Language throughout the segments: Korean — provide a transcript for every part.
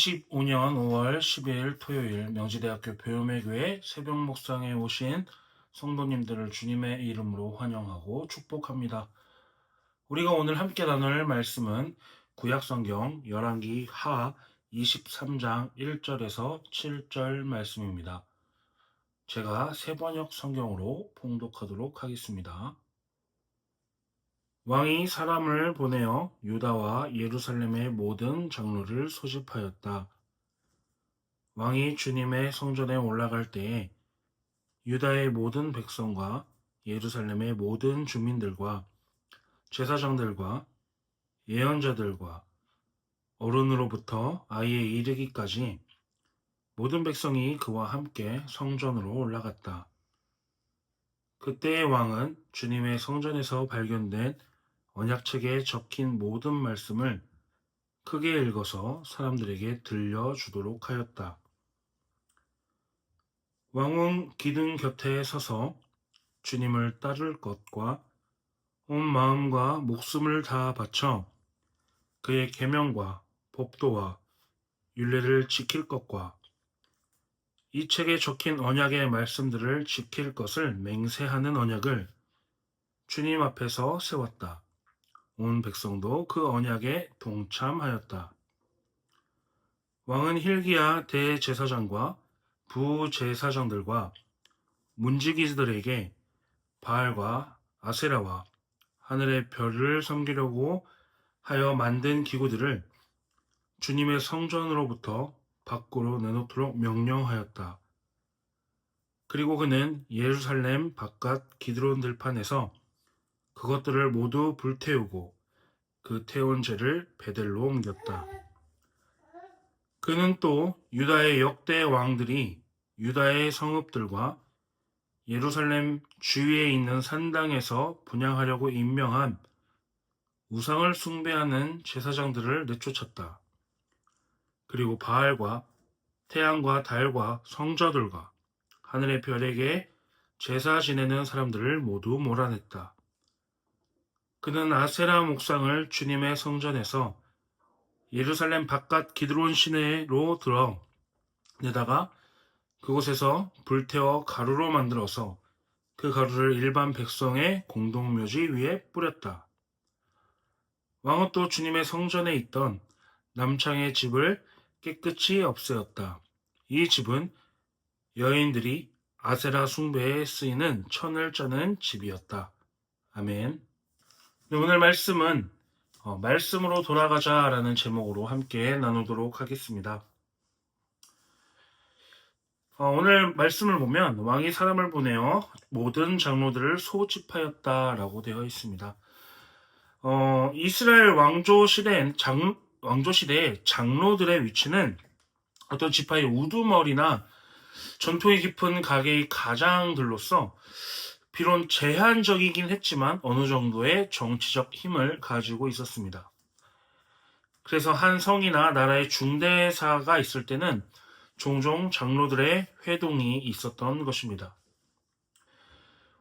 2025년 5월 10일 토요일 명지대학교 배움의교회 새벽 목상에 오신 성도님들을 주님의 이름으로 환영하고 축복합니다. 우리가 오늘 함께 나눌 말씀은 구약성경 열왕기 하 23장 1절에서 7절 말씀입니다. 제가 세번역 성경으로 봉독하도록 하겠습니다. 왕이 사람을 보내어 유다와 예루살렘의 모든 장로를 소집하였다. 왕이 주님의 성전에 올라갈 때에 유다의 모든 백성과 예루살렘의 모든 주민들과 제사장들과 예언자들과 어른으로부터 아이에 이르기까지 모든 백성이 그와 함께 성전으로 올라갔다. 그때의 왕은 주님의 성전에서 발견된 언약책에 적힌 모든 말씀을 크게 읽어서 사람들에게 들려주도록 하였다. 왕은 기둥 곁에 서서 주님을 따를 것과 온 마음과 목숨을 다 바쳐 그의 계명과 법도와 율례를 지킬 것과 이 책에 적힌 언약의 말씀들을 지킬 것을 맹세하는 언약을 주님 앞에서 세웠다. 온 백성도 그 언약에 동참하였다. 왕은 힐기야 대제사장과 부제사장들과 문지기들에게 바알과 아세라와 하늘의 별을 섬기려고 하여 만든 기구들을 주님의 성전으로부터 밖으로 내놓도록 명령하였다. 그리고 그는 예루살렘 바깥 기드론 들판에서 그것들을 모두 불태우고 그 태운 죄를 베델로 옮겼다. 그는 또 유다의 역대 왕들이 유다의 성읍들과 예루살렘 주위에 있는 산당에서 분양하려고 임명한 우상을 숭배하는 제사장들을 내쫓았다. 그리고 바알과 태양과 달과 성자들과 하늘의 별에게 제사 지내는 사람들을 모두 몰아냈다. 그는 아세라 목상을 주님의 성전에서 예루살렘 바깥 기드론 시내로 들어 내다가 그곳에서 불태워 가루로 만들어서 그 가루를 일반 백성의 공동묘지 위에 뿌렸다. 왕은 또 주님의 성전에 있던 남창의 집을 깨끗이 없애었다. 이 집은 여인들이 아세라 숭배에 쓰이는 천을 짜는 집이었다. 아멘. 네, 오늘 말씀은 어, 말씀으로 돌아가자라는 제목으로 함께 나누도록 하겠습니다. 어, 오늘 말씀을 보면 왕이 사람을 보내어 모든 장로들을 소집하였다라고 되어 있습니다. 어, 이스라엘 왕조 시대엔 장, 왕조 시대의 장로들의 위치는 어떤 지파의 우두머리나 전통이 깊은 가게의 가장들로서 비록 제한적이긴 했지만 어느 정도의 정치적 힘을 가지고 있었습니다. 그래서 한 성이나 나라의 중대사가 있을 때는 종종 장로들의 회동이 있었던 것입니다.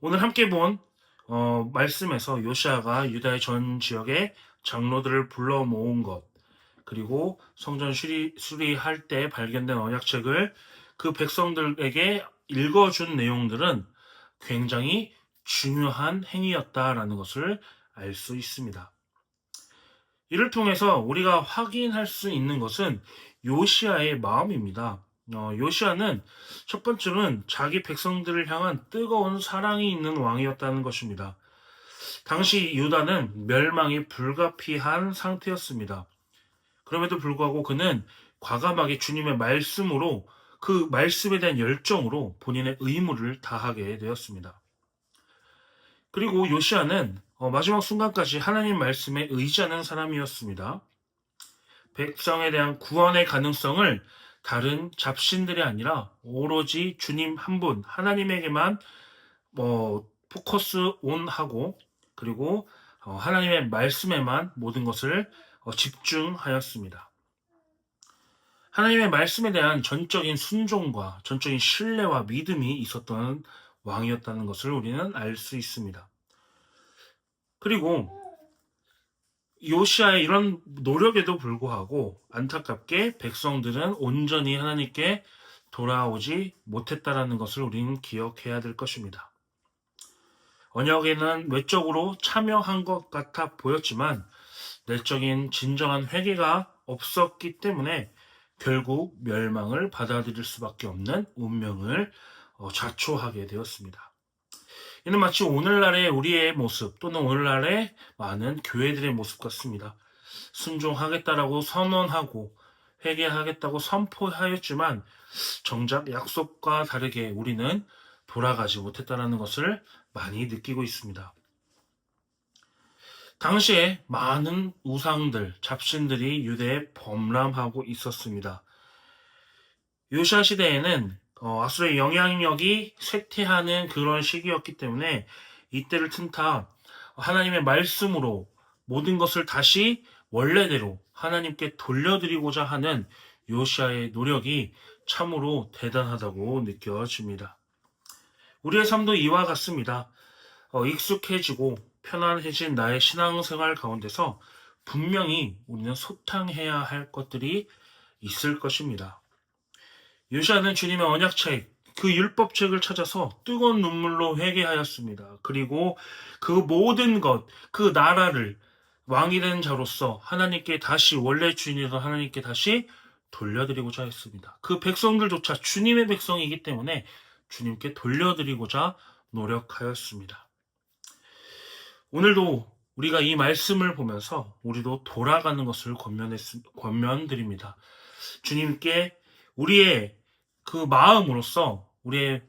오늘 함께 본 어, 말씀에서 요시아가 유다의 전 지역에 장로들을 불러 모은 것, 그리고 성전 수리, 수리할 때 발견된 언약책을 그 백성들에게 읽어준 내용들은 굉장히 중요한 행위였다라는 것을 알 수 있습니다. 이를 통해서 우리가 확인할 수 있는 것은 요시아의 마음입니다. 어, 요시아는 첫 번째로는 자기 백성들을 향한 뜨거운 사랑이 있는 왕이었다는 것입니다. 당시 유다는 멸망이 불가피한 상태였습니다. 그럼에도 불구하고 그는 과감하게 주님의 말씀으로 그 말씀에 대한 열정으로 본인의 의무를 다하게 되었습니다. 그리고 요시아는 어, 마지막 순간까지 하나님 말씀에 의지하는 사람이었습니다. 백성에 대한 구원의 가능성을 다른 잡신들이 아니라 오로지 주님 한 분, 하나님에게만 뭐 포커스 온 하고 그리고 어, 하나님의 말씀에만 모든 것을 어, 집중하였습니다. 하나님의 말씀에 대한 전적인 순종과 전적인 신뢰와 믿음이 있었던 왕이었다는 것을 우리는 알 수 있습니다. 그리고 요시아의 이런 노력에도 불구하고 안타깝게 백성들은 온전히 하나님께 돌아오지 못했다라는 것을 우리는 기억해야 될 것입니다. 언약에는 외적으로 참여한 것 같아 보였지만 내적인 진정한 회개가 없었기 때문에 결국 멸망을 받아들일 수밖에 없는 운명을 어, 자초하게 되었습니다. 이는 마치 오늘날의 우리의 모습 또는 오늘날의 많은 교회들의 모습 같습니다. 순종하겠다라고 선언하고 회개하겠다고 선포하였지만 정작 약속과 다르게 우리는 돌아가지 못했다는 것을 많이 느끼고 있습니다. 당시에 많은 우상들, 잡신들이 유대에 범람하고 있었습니다. 요시아 시대에는 어, 아수르의 영향력이 쇠퇴하는 그런 시기였기 때문에 이때를 틈타 하나님의 말씀으로 모든 것을 다시 원래대로 하나님께 돌려드리고자 하는 요시아의 노력이 참으로 대단하다고 느껴집니다. 우리의 삶도 이와 같습니다. 어, 익숙해지고 편안해진 나의 신앙생활 가운데서 분명히 우리는 소탕해야 할 것들이 있을 것입니다. 요시아는 주님의 언약책, 그 율법책을 찾아서 뜨거운 눈물로 회개하였습니다. 그리고 그 모든 것, 그 나라를 왕이 된 자로서 하나님께 다시 원래 주인이던 하나님께 다시 돌려드리고자 했습니다. 그 백성들조차 주님의 백성이기 때문에 주님께 돌려드리고자 노력하였습니다. 오늘도 우리가 이 말씀을 보면서 우리도 돌아가는 것을 권면드립니다. 주님께 우리의 그 마음으로서 우리의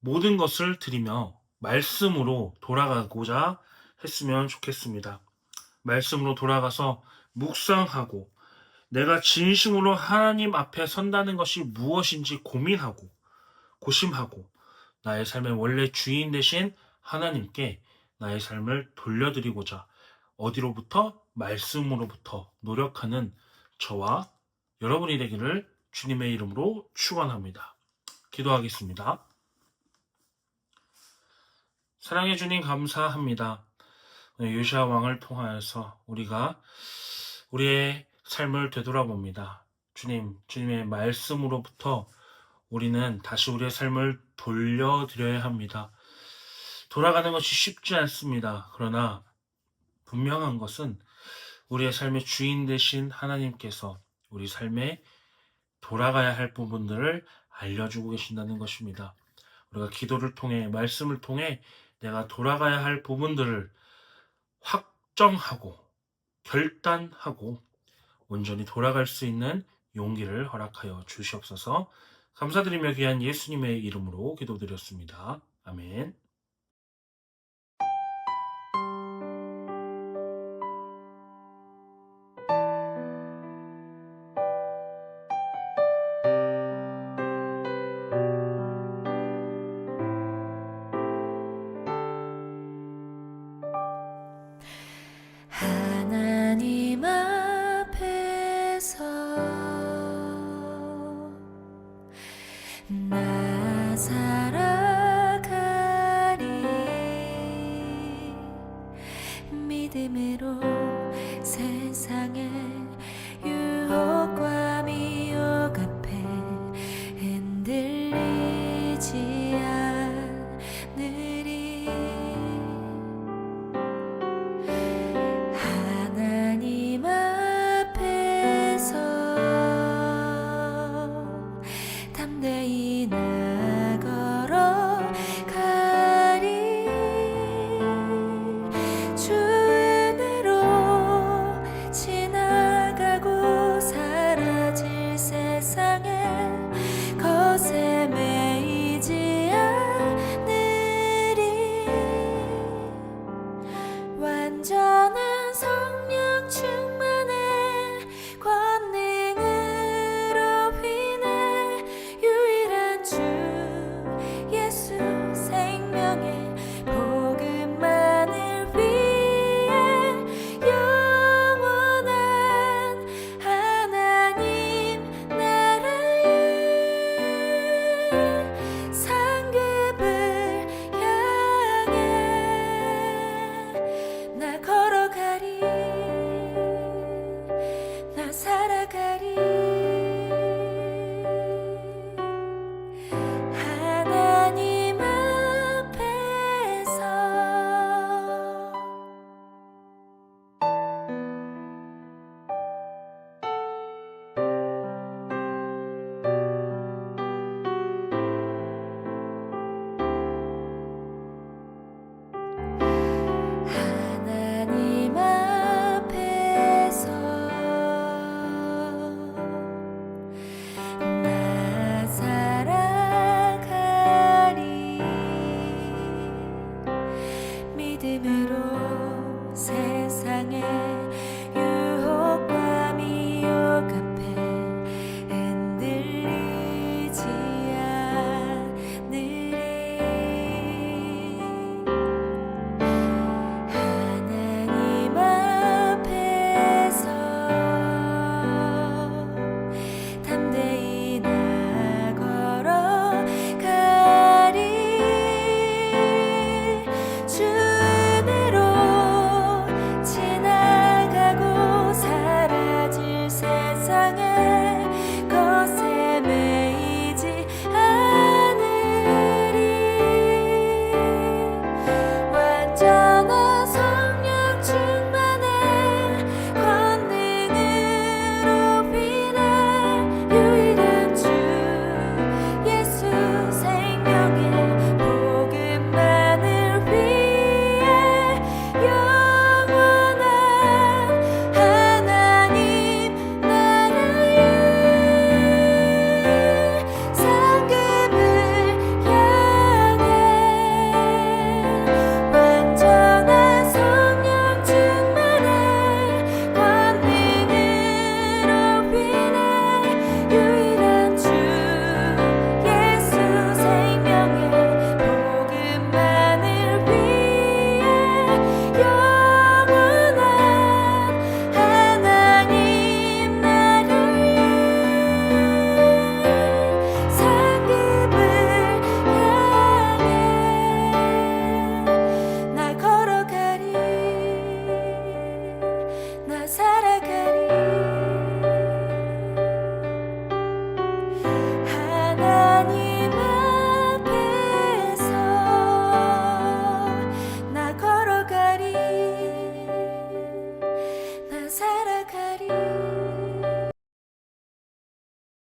모든 것을 드리며 말씀으로 돌아가고자 했으면 좋겠습니다. 말씀으로 돌아가서 묵상하고 내가 진심으로 하나님 앞에 선다는 것이 무엇인지 고민하고 고심하고 나의 삶의 원래 주인 되신 하나님께 나의 삶을 돌려드리고자 어디로부터 말씀으로부터 노력하는 저와 여러분이 되기를 주님의 이름으로 축원합니다. 기도하겠습니다. 사랑해 주님 감사합니다. 요시아 왕을 통하여서 우리가 우리의 삶을 되돌아봅니다. 주님, 주님의 말씀으로부터 우리는 다시 우리의 삶을 돌려드려야 합니다. 돌아가는 것이 쉽지 않습니다. 그러나 분명한 것은 우리의 삶의 주인 되신 하나님께서 우리 삶에 돌아가야 할 부분들을 알려주고 계신다는 것입니다. 우리가 기도를 통해, 말씀을 통해 내가 돌아가야 할 부분들을 확정하고 결단하고 온전히 돌아갈 수 있는 용기를 허락하여 주시옵소서 감사드리며 귀한 예수님의 이름으로 기도드렸습니다. 아멘. 나 살아가리 믿음으로 세상의